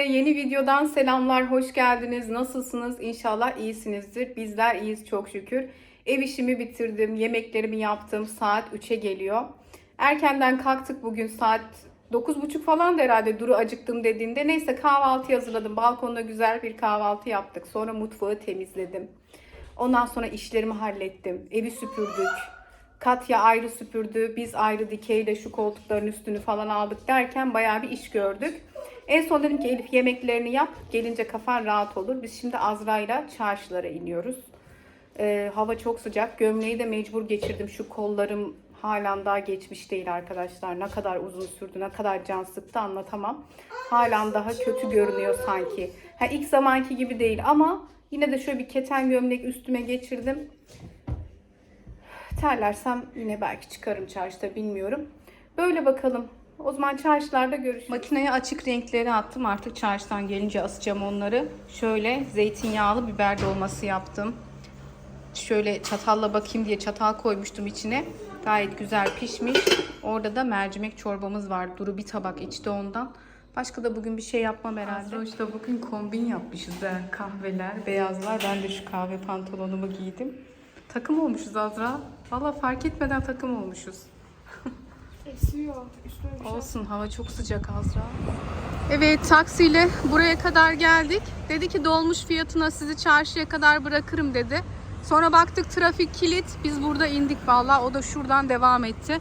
Yeni videodan selamlar, hoş geldiniz. Nasılsınız? İnşallah iyisinizdir. Bizler iyiyiz çok şükür. Ev işimi bitirdim, yemeklerimi yaptım. Saat 3'e geliyor. Erkenden kalktık bugün saat 9.30 falan da herhalde Duru acıktım dediğinde. Neyse kahvaltı hazırladım. Balkonda güzel bir kahvaltı yaptık. Sonra mutfağı temizledim. Ondan sonra işlerimi hallettim. Evi süpürdük. Katya ayrı süpürdü. Biz ayrı dikeyle şu koltukların üstünü falan aldık derken bayağı bir iş gördük. En son dedim ki Elif yemeklerini yap. Gelince kafan rahat olur. Biz şimdi Azra'yla çarşılara iniyoruz. Ee, hava çok sıcak. Gömleği de mecbur geçirdim. Şu kollarım halen daha geçmiş değil arkadaşlar. Ne kadar uzun sürdü, ne kadar can sıktı anlatamam. Halen daha kötü görünüyor sanki. Ha, ilk zamanki gibi değil ama yine de şöyle bir keten gömlek üstüme geçirdim. Terlersem yine belki çıkarım çarşıda bilmiyorum. Böyle bakalım. O zaman çarşılarda görüşürüz. Makineye açık renkleri attım. Artık çarşıdan gelince asacağım onları. Şöyle zeytinyağlı biber dolması yaptım. Şöyle çatalla bakayım diye çatal koymuştum içine. Gayet güzel pişmiş. Orada da mercimek çorbamız var. Duru bir tabak içti ondan. Başka da bugün bir şey yapmam herhalde. işte bugün kombin yapmışız ha. Kahveler, beyazlar. Ben de şu kahve pantolonumu giydim. Takım olmuşuz Azra. Valla fark etmeden takım olmuşuz. Esiyor. Üstüne bir şey. Olsun hava çok sıcak Azra. Evet taksiyle buraya kadar geldik. Dedi ki dolmuş fiyatına sizi çarşıya kadar bırakırım dedi. Sonra baktık trafik kilit. Biz burada indik valla. O da şuradan devam etti.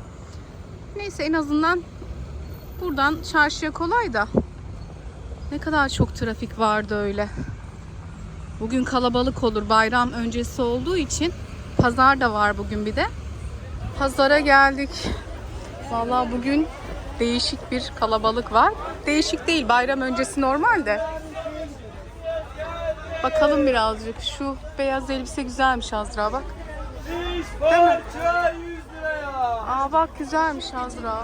Neyse en azından buradan çarşıya kolay da. Ne kadar çok trafik vardı öyle. Bugün kalabalık olur. Bayram öncesi olduğu için pazar da var bugün bir de. Pazara geldik. Vallahi bugün değişik bir kalabalık var. Değişik değil, bayram öncesi normal de. Bakalım birazcık. Şu beyaz elbise güzelmiş Azra bak. Diş parça 100 liraya. Aa bak güzelmiş Azra.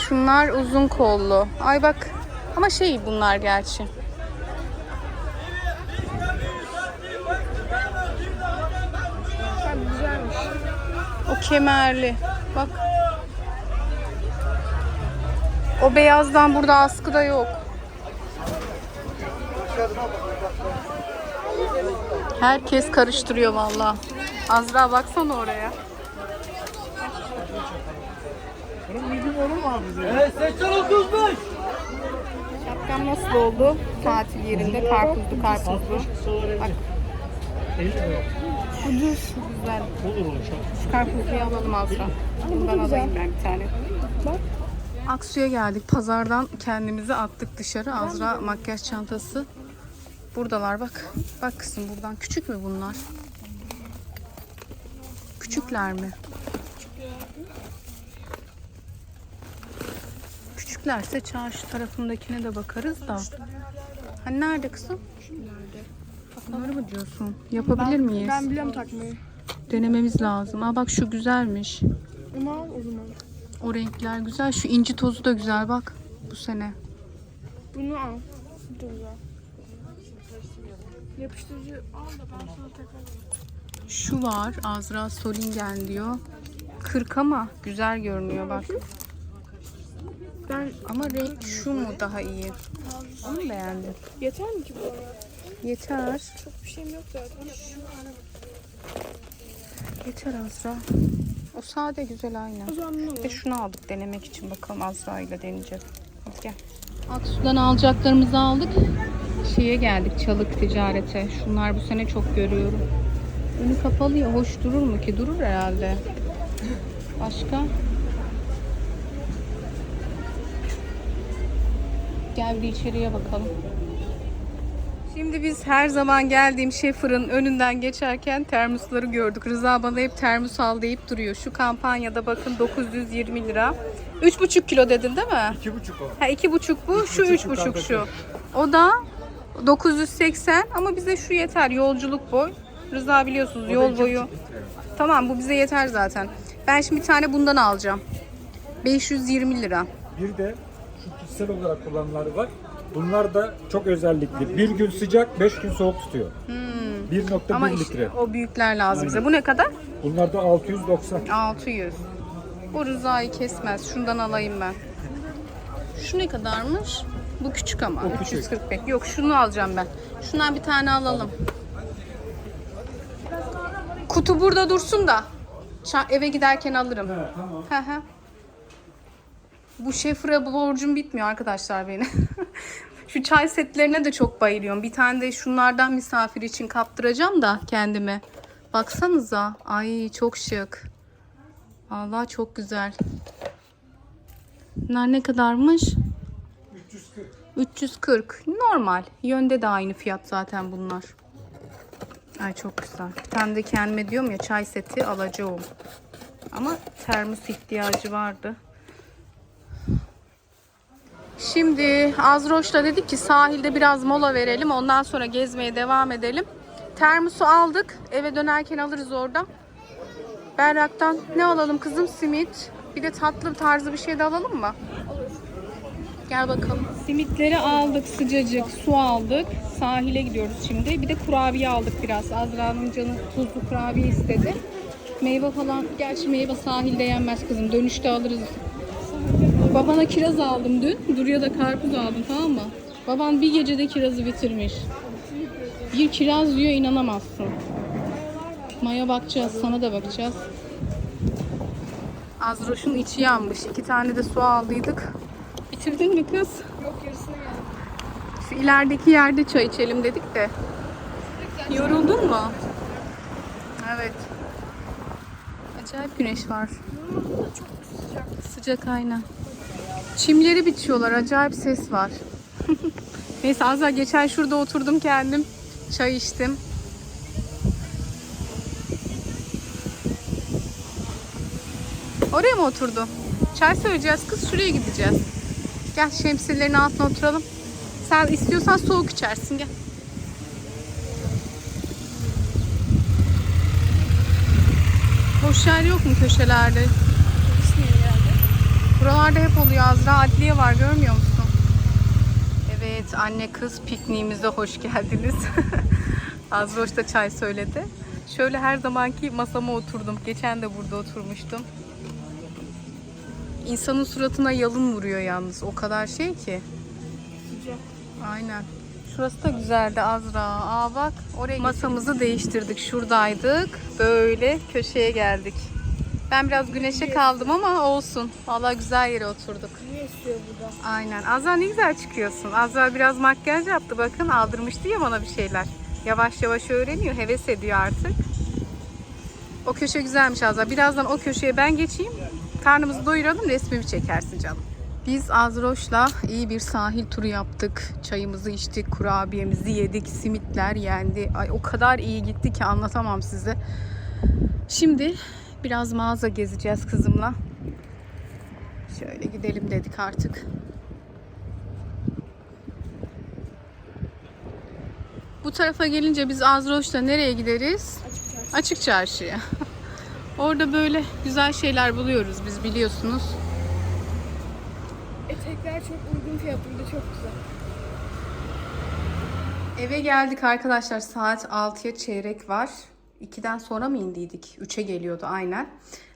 Şunlar uzun kollu. Ay bak. Ama şey bunlar gerçi. O kemerli. Bak. O beyazdan burada askıda yok. Herkes karıştırıyor valla. Azra baksana oraya. Evet 80 35. Şapkam nasıl oldu? Tatil yerinde karpuzlu karpuzlu. Bak. Ucuz. Güzel. Şu karpuzluyu alalım Azra. Bundan alayım ben bir tane. Aksu'ya geldik. Pazardan kendimizi attık dışarı. Azra makyaj çantası. Buradalar bak. Bak kızım buradan. Küçük mü bunlar? Küçükler mi? Küçüklerse çarşı tarafındakine de bakarız da. Hani nerede kızım? Bunları mı diyorsun? Yapabilir miyiz? Ben biliyorum takmayı. Denememiz lazım. Aa bak şu güzelmiş. Al o zaman. O renkler güzel. Şu inci tozu da güzel bak. Bu sene. Bunu al. Güzel. Yapıştırıcı al da ben sana takarım. Şu var. Azra Solingen diyor. 40 ama güzel görünüyor bak. Ben Ama renk şu mu daha iyi? Onu mu beğendin? yeter mi ki bu? Yeter. Çok bir şeyim yok zaten. Yeter Azra. O sade güzel aynen. O zaman Bir de şunu aldık denemek için. Bakalım Azra ile deneyeceğiz. Hadi gel. Aksu'dan alacaklarımızı aldık. Şeye geldik çalık ticarete. Şunlar bu sene çok görüyorum. Önü kapalı ya. Hoş durur mu ki? Durur herhalde. Başka? Gel bir içeriye bakalım. Şimdi biz her zaman geldiğim Şefır'ın önünden geçerken termosları gördük. Rıza bana hep termos al deyip duruyor. Şu kampanyada bakın 920 lira. 3,5 kilo dedin değil mi? 2,5 o. Ha 2,5 bu, şu 3,5 şu. O da 980 ama bize şu yeter yolculuk boy. Rıza biliyorsunuz yol boyu. Tamam bu bize yeter zaten. Ben şimdi bir tane bundan alacağım. 520 lira. Bir de şu kişisel olarak kullanımları var. Bunlar da çok özellikli. Bir gün sıcak, beş gün soğuk tutuyor. 1.1 Hmm. Ama litre. işte o büyükler lazım bize. Bu ne kadar? Bunlar da 690. 600. Bu Rıza'yı kesmez. Şundan alayım ben. Şu ne kadarmış? Bu küçük ama. O küçük. 345. Yok şunu alacağım ben. Şundan bir tane alalım. Kutu burada dursun da. eve giderken alırım. Evet, tamam. Hı hı. Bu borcum bitmiyor arkadaşlar benim. Şu çay setlerine de çok bayılıyorum. Bir tane de şunlardan misafir için kaptıracağım da kendime. Baksanıza. Ay çok şık. Allah çok güzel. Bunlar ne kadarmış? 340. 340. Normal. Yönde de aynı fiyat zaten bunlar. Ay çok güzel. Bir tane de kendime diyorum ya çay seti alacağım. Ama termos ihtiyacı vardı. Şimdi Azroş'la dedik ki sahilde biraz mola verelim. Ondan sonra gezmeye devam edelim. Termosu aldık. Eve dönerken alırız orada. Berrak'tan ne alalım kızım? Simit. Bir de tatlı tarzı bir şey de alalım mı? Gel bakalım. Simitleri aldık sıcacık. Su aldık. Sahile gidiyoruz şimdi. Bir de kurabiye aldık biraz. Azra'nın canı tuzlu kurabiye istedi. Meyve falan. Gerçi meyve sahilde yenmez kızım. Dönüşte alırız. Babana kiraz aldım dün. Duru'ya da karpuz aldım tamam mı? Baban bir gecede kirazı bitirmiş. Bir kiraz diyor inanamazsın. Maya bakacağız. Sana da bakacağız. Azroş'un içi yanmış. İki tane de su aldıydık. Bitirdin mi kız? Yok yarısına geldim. Şu ilerideki yerde çay içelim dedik de. Yoruldun mu? Evet. Acayip güneş var. Çok sıcak. Sıcak aynen. Çimleri bitiyorlar. Acayip ses var. Neyse az daha geçen şurada oturdum kendim. Çay içtim. Oraya mı oturdun? Çay söyleyeceğiz kız. Şuraya gideceğiz. Gel şemsiyelerin altına oturalım. Sen istiyorsan soğuk içersin gel. Boş yer yok mu köşelerde? Buralarda hep oluyor Azra. Adliye var görmüyor musun? Evet anne kız pikniğimize hoş geldiniz. Azroş da çay söyledi. Şöyle her zamanki masama oturdum. Geçen de burada oturmuştum. İnsanın suratına yalın vuruyor yalnız. O kadar şey ki. Sıcak. Aynen. Şurası da güzeldi Azra. Aa bak oraya masamızı değiştirdik. Şuradaydık. Böyle köşeye geldik. Ben biraz güneşe kaldım ama olsun. Vallahi güzel yere oturduk. Niye istiyor burada? Aynen. Azra ne güzel çıkıyorsun. Azra biraz makyaj yaptı bakın. Aldırmıştı ya bana bir şeyler. Yavaş yavaş öğreniyor. Heves ediyor artık. O köşe güzelmiş Azra. Birazdan o köşeye ben geçeyim. Karnımızı doyuralım. Resmimi çekersin canım. Biz Azroş'la iyi bir sahil turu yaptık. Çayımızı içtik, kurabiyemizi yedik, simitler yendi. Ay o kadar iyi gitti ki anlatamam size. Şimdi biraz mağaza gezeceğiz kızımla. Şöyle gidelim dedik artık. Bu tarafa gelince biz Azroş'ta nereye gideriz? Açıkçası. Açık çarşıya. Orada böyle güzel şeyler buluyoruz biz biliyorsunuz. Etekler çok uygun fiyatlı bir de çok güzel. Eve geldik arkadaşlar. Saat 6'ya çeyrek var. 2'den sonra mı indiydik? 3'e geliyordu aynen.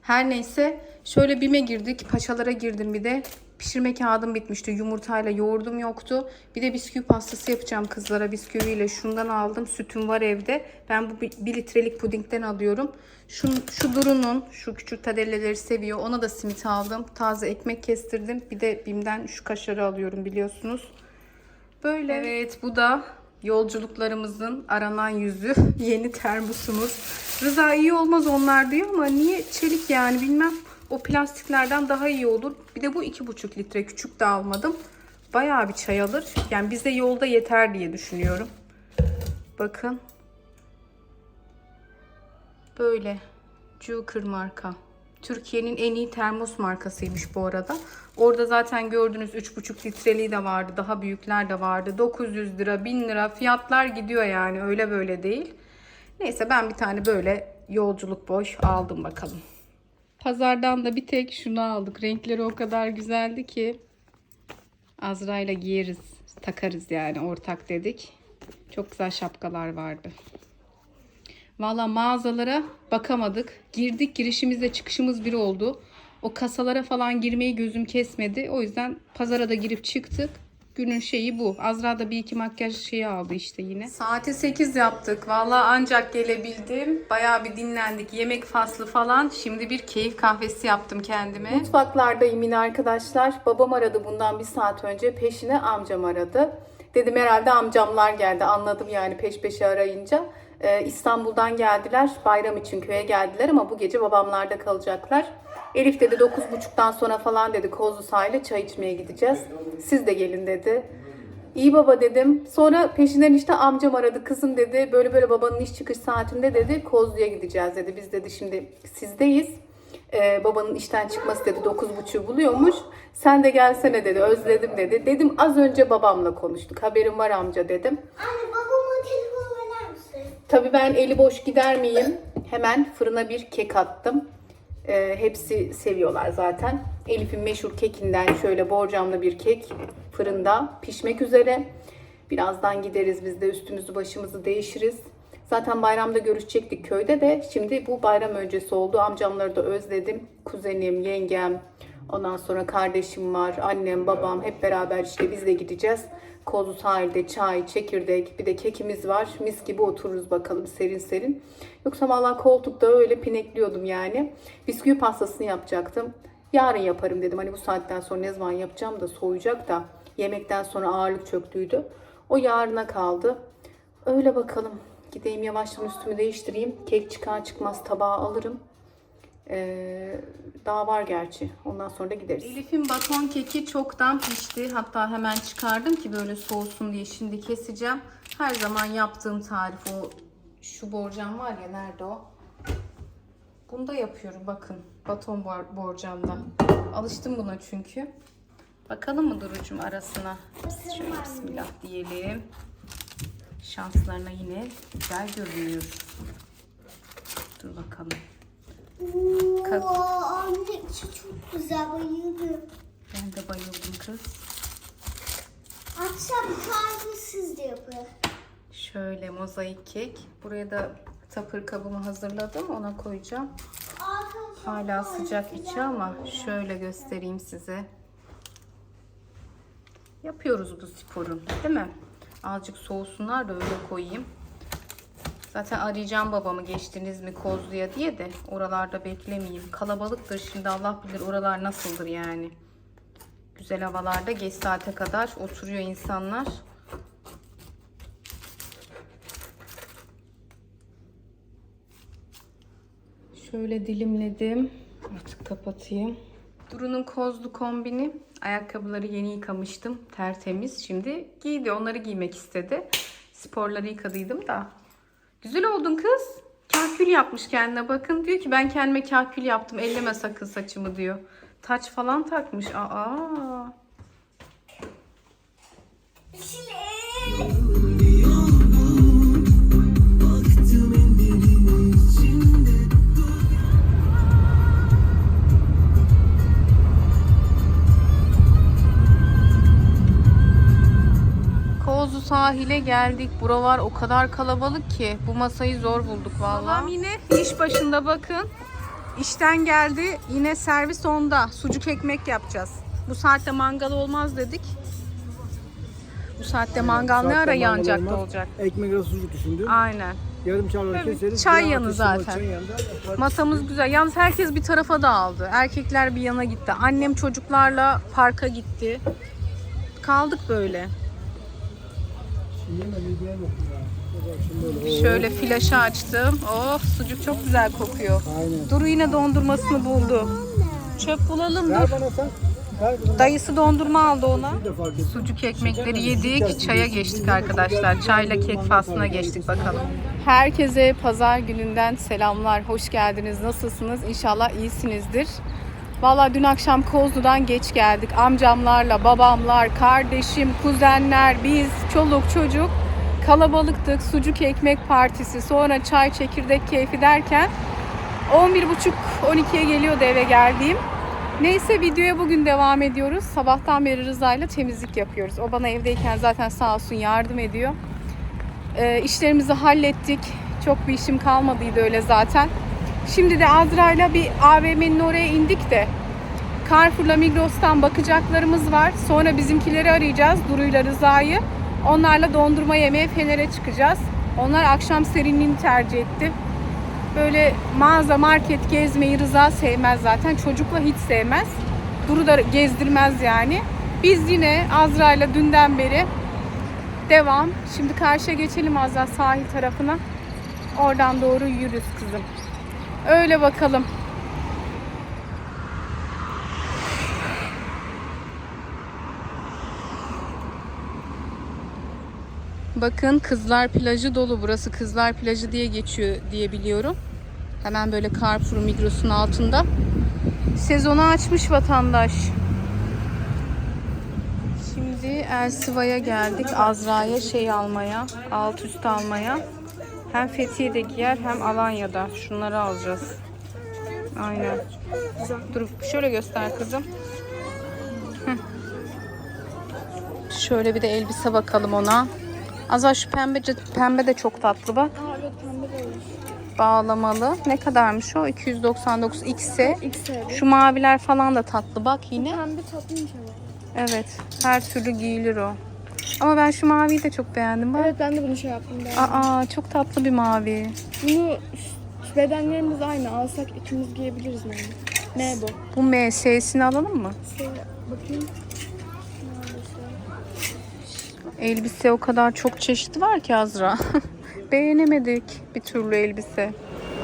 Her neyse şöyle BİM'e girdik. Paçalara girdim bir de. Pişirme kağıdım bitmişti. Yumurtayla yoğurdum yoktu. Bir de bisküvi pastası yapacağım kızlara bisküviyle. Şundan aldım. Sütüm var evde. Ben bu 1 litrelik pudingden alıyorum. Şu, şu Duru'nun şu küçük tadelleleri seviyor. Ona da simit aldım. Taze ekmek kestirdim. Bir de BİM'den şu kaşarı alıyorum biliyorsunuz. Böyle. Evet bu da yolculuklarımızın aranan yüzü. Yeni termosumuz. Rıza iyi olmaz onlar diyor ama niye çelik yani bilmem. O plastiklerden daha iyi olur. Bir de bu iki buçuk litre küçük de almadım. Bayağı bir çay alır. Yani bize yolda yeter diye düşünüyorum. Bakın. Böyle. Joker marka. Türkiye'nin en iyi termos markasıymış bu arada. Orada zaten gördüğünüz 3,5 litreliği de vardı. Daha büyükler de vardı. 900 lira, 1000 lira fiyatlar gidiyor yani. Öyle böyle değil. Neyse ben bir tane böyle yolculuk boş aldım bakalım. Pazardan da bir tek şunu aldık. Renkleri o kadar güzeldi ki. Azra ile giyeriz. Takarız yani ortak dedik. Çok güzel şapkalar vardı. Valla mağazalara bakamadık. Girdik girişimizle çıkışımız bir oldu. O kasalara falan girmeyi gözüm kesmedi. O yüzden pazara da girip çıktık. Günün şeyi bu. Azra da bir iki makyaj şeyi aldı işte yine. Saati 8 yaptık. Vallahi ancak gelebildim. Bayağı bir dinlendik. Yemek faslı falan. Şimdi bir keyif kahvesi yaptım kendime. Mutfaklardayım yine arkadaşlar. Babam aradı bundan bir saat önce. Peşine amcam aradı. Dedim herhalde amcamlar geldi. Anladım yani peş peşe arayınca. Ee, İstanbul'dan geldiler. Bayram için köye geldiler ama bu gece babamlarda kalacaklar. Elif dedi 9.30'dan sonra falan dedi Kozlu sahile çay içmeye gideceğiz. Siz de gelin dedi. İyi baba dedim. Sonra peşinden işte amcam aradı. Kızım dedi böyle böyle babanın iş çıkış saatinde dedi Kozlu'ya gideceğiz dedi. Biz dedi şimdi sizdeyiz. Ee, babanın işten çıkması dedi 9.30 buluyormuş. Sen de gelsene dedi özledim dedi. Dedim az önce babamla konuştuk. Haberim var amca dedim. Anne misin? Tabii ben eli boş gider miyim? Hemen fırına bir kek attım. Ee, hepsi seviyorlar zaten. Elif'in meşhur kekinden şöyle borcamlı bir kek fırında pişmek üzere. Birazdan gideriz biz de üstümüzü başımızı değişiriz. Zaten bayramda görüşecektik köyde de şimdi bu bayram öncesi oldu. Amcamları da özledim. Kuzenim, yengem, ondan sonra kardeşim var, annem, babam hep beraber işte biz de gideceğiz. Kozlu sahilde çay, çekirdek, bir de kekimiz var. Mis gibi otururuz bakalım serin serin. Yoksa valla koltukta öyle pinekliyordum yani. Bisküvi pastasını yapacaktım. Yarın yaparım dedim. Hani bu saatten sonra ne zaman yapacağım da soğuyacak da. Yemekten sonra ağırlık çöktüydü. O yarına kaldı. Öyle bakalım. Gideyim yavaştan üstümü değiştireyim. Kek çıkar çıkmaz tabağa alırım. Ee, daha var gerçi. Ondan sonra da gideriz. Elif'in baton keki çoktan pişti. Hatta hemen çıkardım ki böyle soğusun diye şimdi keseceğim. Her zaman yaptığım tarif o şu borcam var ya nerede o? Bunda yapıyorum bakın. Baton bor- borcamda. Alıştım buna çünkü. Bakalım mı Duru'cum arasına? Biz şöyle bismillah diyelim. Şanslarına yine güzel görünüyor. Dur bakalım. Oo, anne içi çok güzel bayıldım. Ben de bayıldım kız. Akşam kahve siz de yapın. Şöyle mozaik kek. Buraya da tapır kabımı hazırladım. Ona koyacağım. Hala sıcak içi ama şöyle göstereyim size. Yapıyoruz bu sporu değil mi? Azıcık soğusunlar da öyle koyayım. Zaten arayacağım babamı geçtiniz mi Kozlu'ya diye de oralarda beklemeyeyim. Kalabalıktır şimdi Allah bilir oralar nasıldır yani. Güzel havalarda geç saate kadar oturuyor insanlar. Şöyle dilimledim. Artık kapatayım. Duru'nun kozlu kombini. Ayakkabıları yeni yıkamıştım. Tertemiz. Şimdi giydi. Onları giymek istedi. Sporları yıkadıydım da. Güzel oldun kız. Kahkül yapmış kendine. Bakın diyor ki ben kendime kahkül yaptım. Elleme sakın saçımı diyor. Taç falan takmış. Aa. Kozlu sahile geldik. Buralar o kadar kalabalık ki bu masayı zor bulduk vallahi. Babam yine iş başında bakın. İşten geldi. Yine servis onda. Sucuk ekmek yapacağız. Bu saatte mangal olmaz dedik. Bu saatte mangal ne ara yanacaktı olacak. Ekmek arası sucuk düşündüm. Aynen. Yarım Tabii, keseriz. çay bir yanı zaten. Masamız güzel. Yalnız herkes bir tarafa dağıldı. Erkekler bir yana gitti. Annem çocuklarla parka gitti. Kaldık böyle. Şöyle flaşı açtım. Oh sucuk çok güzel kokuyor. Aynen. Duru yine dondurmasını buldu. Çöp bulalım dur. Dayısı dondurma aldı ona. Sucuk ekmekleri yedik. Çaya geçtik arkadaşlar. Çayla kek faslına geçtik bakalım. Herkese pazar gününden selamlar. Hoş geldiniz. Nasılsınız? İnşallah iyisinizdir. Valla dün akşam Kozlu'dan geç geldik. Amcamlarla, babamlar, kardeşim, kuzenler, biz, çoluk çocuk kalabalıktık. Sucuk ekmek partisi, sonra çay çekirdek keyfi derken 11.30-12'ye geliyordu eve geldiğim. Neyse videoya bugün devam ediyoruz. Sabahtan beri Rıza ile temizlik yapıyoruz. O bana evdeyken zaten sağ olsun yardım ediyor. Ee, işlerimizi hallettik. Çok bir işim kalmadıydı öyle zaten. Şimdi de Azra'yla bir AVM'nin oraya indik de Carrefour'la Migros'tan bakacaklarımız var. Sonra bizimkileri arayacağız. Duru'yla Rıza'yı. Onlarla dondurma yemeye Fener'e çıkacağız. Onlar akşam serinliğini tercih etti. Böyle mağaza, market gezmeyi Rıza sevmez zaten. Çocukla hiç sevmez. Duru da gezdirmez yani. Biz yine Azra'yla dünden beri devam. Şimdi karşıya geçelim Azra sahil tarafına. Oradan doğru yürürüz kızım. Öyle bakalım. Bakın kızlar plajı dolu. Burası kızlar plajı diye geçiyor diye biliyorum. Hemen böyle Carrefour Migros'un altında. Sezonu açmış vatandaş. Şimdi Elsiva'ya geldik. Azra'ya şey almaya, alt üst almaya. Hem Fethiye'de giyer hem Alanya'da. Şunları alacağız. Aynen. Dur şöyle göster kızım. Hı. Şöyle bir de elbise bakalım ona. Azar şu pembe, pembe de çok tatlı bak. Aa evet pembe de olur. Bağlamalı. Ne kadarmış o? 299 X'e. Şu maviler falan da tatlı bak yine. Pembe tatlıymış ama. Evet. Her türlü giyilir o. Ama ben şu maviyi de çok beğendim. Bak. Evet ben de bunu şey yaptım. Ben. Aa çok tatlı bir mavi. Bunu bedenlerimiz aynı. Alsak ikimiz giyebiliriz yani. Ne bu? Bu MS'sini alalım mı? Şey, bakayım. Elbise o kadar çok çeşit var ki Azra. Beğenemedik bir türlü elbise.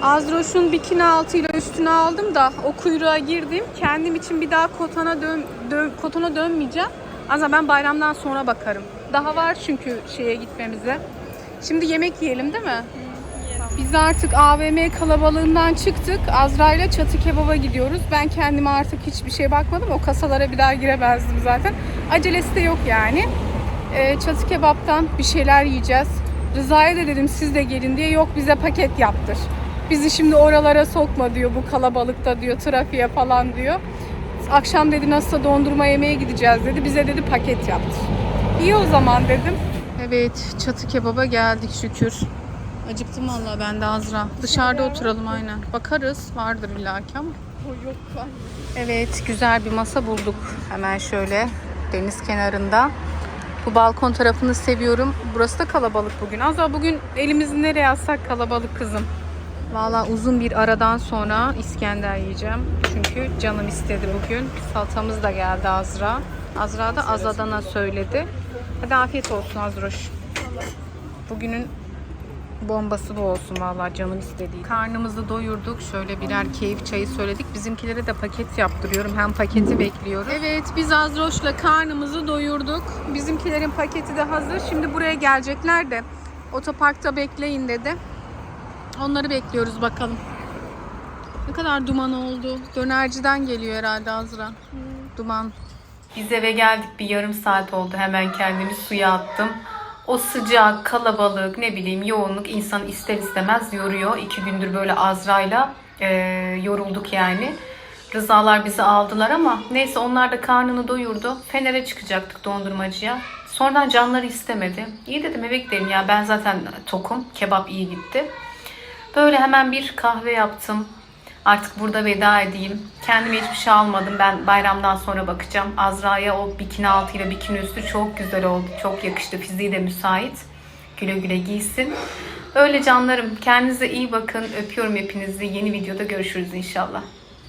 Azroş'un bikini altıyla üstüne aldım da o kuyruğa girdim. Kendim için bir daha kotona dön, dön kotona dönmeyeceğim. Azra ben bayramdan sonra bakarım. Daha var çünkü şeye gitmemize. Şimdi yemek yiyelim değil mi? Biz artık AVM kalabalığından çıktık. Azra ile Çatı Kebap'a gidiyoruz. Ben kendime artık hiçbir şey bakmadım. O kasalara bir daha giremezdim zaten. Acelesi de yok yani. Ee, Çatı Kebap'tan bir şeyler yiyeceğiz. Rıza'ya da dedim siz de gelin diye. Yok bize paket yaptır. Bizi şimdi oralara sokma diyor bu kalabalıkta diyor. Trafiğe falan diyor. Akşam dedi nasılsa dondurma yemeye gideceğiz dedi. Bize dedi paket yaptır. İyi o zaman dedim. Evet Çatı Kebap'a geldik şükür. Acıktım vallahi ben de Azra. Dışarıda oturalım aynen. Bakarız vardır illaki ama. Yok. Evet güzel bir masa bulduk. Hemen şöyle deniz kenarında. Bu balkon tarafını seviyorum. Burası da kalabalık bugün. Azra bugün elimizi nereye atsak kalabalık kızım. Valla uzun bir aradan sonra İskender yiyeceğim. Çünkü canım istedi bugün. Salatamız da geldi Azra. Azra da Azadana söyledi. Hadi afiyet olsun Azroş. Bugünün bombası bu olsun vallahi canım istediği. Karnımızı doyurduk. Şöyle birer keyif çayı söyledik. Bizimkilere de paket yaptırıyorum. Hem paketi bekliyoruz. Evet biz Azroş'la karnımızı doyurduk. Bizimkilerin paketi de hazır. Şimdi buraya gelecekler de otoparkta bekleyin dedi. Onları bekliyoruz bakalım. Ne kadar duman oldu. Dönerciden geliyor herhalde Azra. Duman. Biz eve geldik bir yarım saat oldu. Hemen kendimi suya attım. O sıcak, kalabalık, ne bileyim yoğunluk insanı ister istemez yoruyor. İki gündür böyle Azra'yla e, yorulduk yani. Rızalar bizi aldılar ama neyse onlar da karnını doyurdu. Fener'e çıkacaktık dondurmacıya. Sonradan canları istemedi. İyi dedim eve gidelim ya ben zaten tokum. Kebap iyi gitti. Böyle hemen bir kahve yaptım. Artık burada veda edeyim. Kendime hiçbir şey almadım. Ben bayramdan sonra bakacağım. Azra'ya o bikini altıyla bikini üstü çok güzel oldu. Çok yakıştı. Fiziği de müsait. Güle güle giysin. Öyle canlarım. Kendinize iyi bakın. Öpüyorum hepinizi. Yeni videoda görüşürüz inşallah.